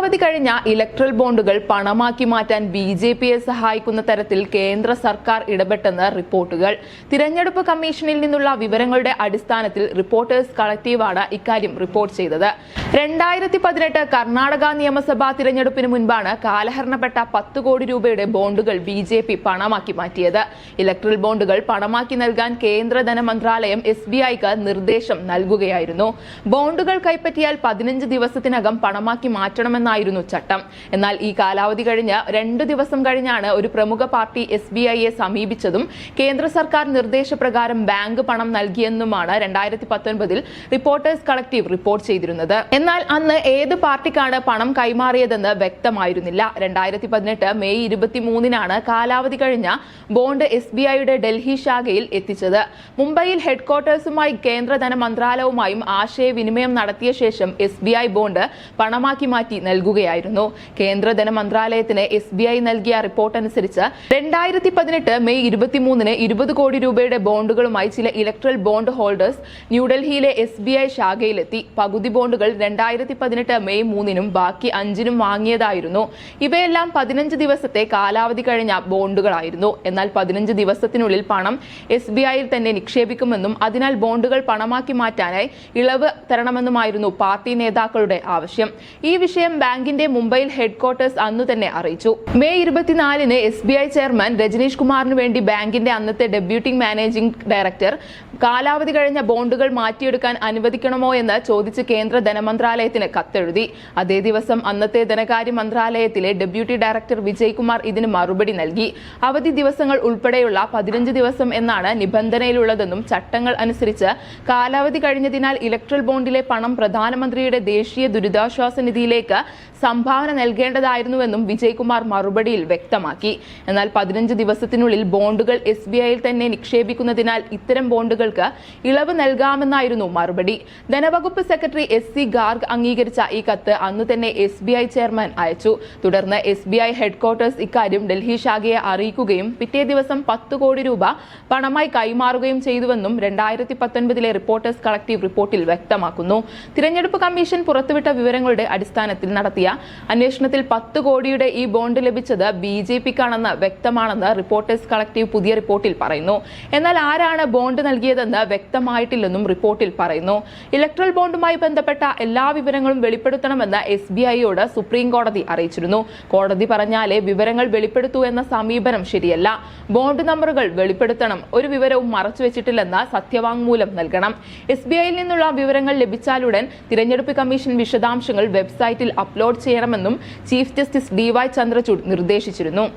കാലാവധി കഴിഞ്ഞ ഇലക്ട്രൽ ബോണ്ടുകൾ പണമാക്കി മാറ്റാൻ ബി ജെ പിയെ സഹായിക്കുന്ന തരത്തിൽ കേന്ദ്ര സർക്കാർ ഇടപെട്ടെന്ന് റിപ്പോർട്ടുകൾ. തിരഞ്ഞെടുപ്പ് കമ്മീഷനിൽ നിന്നുള്ള വിവരങ്ങളുടെ അടിസ്ഥാനത്തിൽ റിപ്പോർട്ടേഴ്സ് കളക്റ്റീവാണ് ഇക്കാര്യം റിപ്പോർട്ട് ചെയ്തത്. രണ്ടായിരത്തി പതിനെട്ട് കർണാടക നിയമസഭാ തിരഞ്ഞെടുപ്പിന് മുൻപാണ് കാലഹരണപ്പെട്ട പത്ത് കോടി രൂപയുടെ ബോണ്ടുകൾ ബി ജെ പി പണമാക്കി മാറ്റിയത്. ഇലക്ട്രൽ ബോണ്ടുകൾ പണമാക്കി നൽകാൻ കേന്ദ്ര ധനമന്ത്രാലയം എസ് ബി ഐക്ക് നിർദ്ദേശം നൽകുകയായിരുന്നു. ബോണ്ടുകൾ കൈപ്പറ്റിയാൽ പതിനഞ്ച് ദിവസത്തിനകം പണമാക്കി മാറ്റണമെന്നായിരുന്നു ചട്ടം. എന്നാൽ ഈ കാലാവധി കഴിഞ്ഞ് രണ്ട് ദിവസം കഴിഞ്ഞാണ് ഒരു പ്രമുഖ പാർട്ടി എസ് ബി ഐയെ സമീപിച്ചതും കേന്ദ്ര സർക്കാർ നിർദ്ദേശപ്രകാരം ബാങ്ക് പണം നൽകിയെന്നുമാണ് രണ്ടായിരത്തി പത്തൊൻപതിൽ റിപ്പോർട്ടേഴ്സ് കളക്ടീവ് റിപ്പോർട്ട് ചെയ്തിരുന്നത്. എന്നാൽ അന്ന് ഏത് പാർട്ടിക്കാണ് പണം കൈമാറിയതെന്ന് വ്യക്തമായിരുന്നില്ല. രണ്ടായിരത്തി പതിനെട്ട് മെയ് ഇരുപത്തിമൂന്നിനാണ് കാലാവധി കഴിഞ്ഞ ബോണ്ട് എസ് ബി ഐയുടെ ഡൽഹി ശാഖയിൽ എത്തിച്ചത്. മുംബൈയിൽ ഹെഡ്ക്വാർട്ടേഴ്സുമായി കേന്ദ്ര ധനമന്ത്രാലയവുമായും ആശയവിനിമയം നടത്തിയ ശേഷം എസ് ബി ഐ ബോണ്ട് പണമാക്കി മാറ്റി നൽകുകയായിരുന്നു. കേന്ദ്ര ധനമന്ത്രാലയത്തിന് എസ് ബി ഐ നൽകിയ റിപ്പോർട്ട് അനുസരിച്ച് രണ്ടായിരത്തി പതിനെട്ട് മെയ് ഇരുപത്തിമൂന്നിന് ഇരുപത് കോടി രൂപയുടെ ബോണ്ടുകളുമായി ചില ഇലക്ട്രൽ ബോണ്ട് ഹോൾഡേഴ്സ് ന്യൂഡൽഹിയിലെ എസ് ബി ഐ ശാഖയിലെത്തി. പകുതി ബോണ്ടുകൾ രണ്ടായിരത്തി പതിനെട്ട് മെയ് മൂന്നിനും ബാക്കി അഞ്ചിനും വാങ്ങിയതായിരുന്നു. ഇവയെല്ലാം പതിനഞ്ച് ദിവസത്തെ കാലാവധി കഴിഞ്ഞ ബോണ്ടുകളായിരുന്നു. എന്നാൽ പതിനഞ്ച് ദിവസത്തിനുള്ളിൽ പണം എസ് ബി ഐയിൽ തന്നെ നിക്ഷേപിക്കുമെന്നും അതിനാൽ ബോണ്ടുകൾ പണമാക്കി മാറ്റാനായി ഇളവ് തരണമെന്നുമായിരുന്നു പാർട്ടി നേതാക്കളുടെ ആവശ്യം. ഈ വിഷയം ബാങ്കിന്റെ മുംബൈയിൽ ഹെഡ്ക്വാർട്ടേഴ്സ് അന്നു തന്നെ അറിയിച്ചു. മെയ് ഇരുപത്തിനാലിന് S B I chairman Rajneesh കുമാറിന് വേണ്ടി ബാങ്കിന്റെ അന്നത്തെ ഡെപ്യൂട്ടി മാനേജിംഗ് ഡയറക്ടർ കാലാവധി കഴിഞ്ഞ ബോണ്ടുകൾ മാറ്റിയെടുക്കാൻ അനുവദിക്കണമോ എന്ന് ചോദിച്ച് കേന്ദ്ര ധനമന്ത്രാലയത്തിന് കത്തെഴുതി. അതേ ദിവസം അന്നത്തെ ധനകാര്യ മന്ത്രാലയത്തിലെ ഡെപ്യൂട്ടി ഡയറക്ടർ വിജയ്കുമാർ ഇതിന് മറുപടി നൽകി. അവധി ദിവസങ്ങൾ ഉൾപ്പെടെയുള്ള പതിനഞ്ച് ദിവസം എന്നാണ് നിബന്ധനയിലുള്ളതെന്നും ചട്ടങ്ങൾ അനുസരിച്ച് കാലാവധി കഴിഞ്ഞതിനാൽ ഇലക്ട്രൽ ബോണ്ടിലെ പണം പ്രധാനമന്ത്രിയുടെ ദേശീയ ദുരിതാശ്വാസ നിധിയിലേക്ക് സംഭാവന നൽകേണ്ടതായിരുന്നുവെന്നും വിജയ്കുമാർ മറുപടിയിൽ വ്യക്തമാക്കി. എന്നാൽ പതിനഞ്ച് ദിവസത്തിനുള്ളിൽ ബോണ്ടുകൾ എസ് ബി ഐയിൽ തന്നെ നിക്ഷേപിക്കുന്നതിനാൽ ഇത്തരം ബോണ്ടുകൾക്ക് ഇളവ് നൽകാമെന്നായിരുന്നു മറുപടി. ധനവകുപ്പ് സെക്രട്ടറി എസ് സി ഗാർഗ് അംഗീകരിച്ച ഈ കത്ത് അന്ന് തന്നെ എസ് ബി ഐ ചെയർമാൻ അയച്ചു. തുടർന്ന് എസ് ബി ഐ ഹെഡ്ക്വാർട്ടേഴ്സ് ഇക്കാര്യം ഡൽഹി ശാഖയെ അറിയിക്കുകയും പിറ്റേ ദിവസം പത്ത് കോടി രൂപ പണമായി കൈമാറുകയും ചെയ്തുവെന്നും രണ്ടായിരത്തി പത്തൊൻപതിലെ റിപ്പോർട്ടേഴ്സ് കളക്ടീവ് റിപ്പോർട്ടിൽ വ്യക്തമാക്കുന്നു. തിരഞ്ഞെടുപ്പ് കമ്മീഷൻ പുറത്തുവിട്ട വിവരങ്ങളുടെ അടിസ്ഥാനത്തിൽ നടത്തിയ അന്വേഷണത്തിൽ പത്ത് കോടിയുടെ ഈ ബോണ്ട് ലഭിച്ചത് ബി ജെ പിക്കാണെന്ന് വ്യക്തമാണെന്ന് റിപ്പോർട്ടേഴ്സ് കളക്ടീവ് പുതിയ റിപ്പോർട്ടിൽ പറയുന്നു. എന്നാൽ ആരാണ് ബോണ്ട് നൽകിയതെന്ന് വ്യക്തമായിട്ടില്ലെന്നും റിപ്പോർട്ടിൽ പറയുന്നു. ഇലക്ട്രൽ ബോണ്ടുമായി ബന്ധപ്പെട്ട എല്ലാ വിവരങ്ങളും വെളിപ്പെടുത്തണമെന്ന് എസ് ബി ഐയോട് സുപ്രീം കോടതി അറിയിച്ചിരുന്നു. കോടതി പറഞ്ഞാലേ വിവരങ്ങൾ വെളിപ്പെടുത്തൂ എന്ന സമീപനം ശരിയല്ല. ബോണ്ട് നമ്പറുകൾ വെളിപ്പെടുത്തണം. ഒരു വിവരവും മറച്ചു വെച്ചിട്ടില്ലെന്ന് സത്യവാങ്മൂലം നൽകണം. എസ് ബി ഐയിൽ നിന്നുള്ള വിവരങ്ങൾ ലഭിച്ചാലുടൻ തിരഞ്ഞെടുപ്പ് കമ്മീഷൻ വിശദാംശങ്ങൾ വെബ്സൈറ്റിൽ അപ്ലോഡ് ചെയ്യണമെന്നും chief justice D Y Chandrachud നിർദ്ദേശിച്ചിരുന്നു.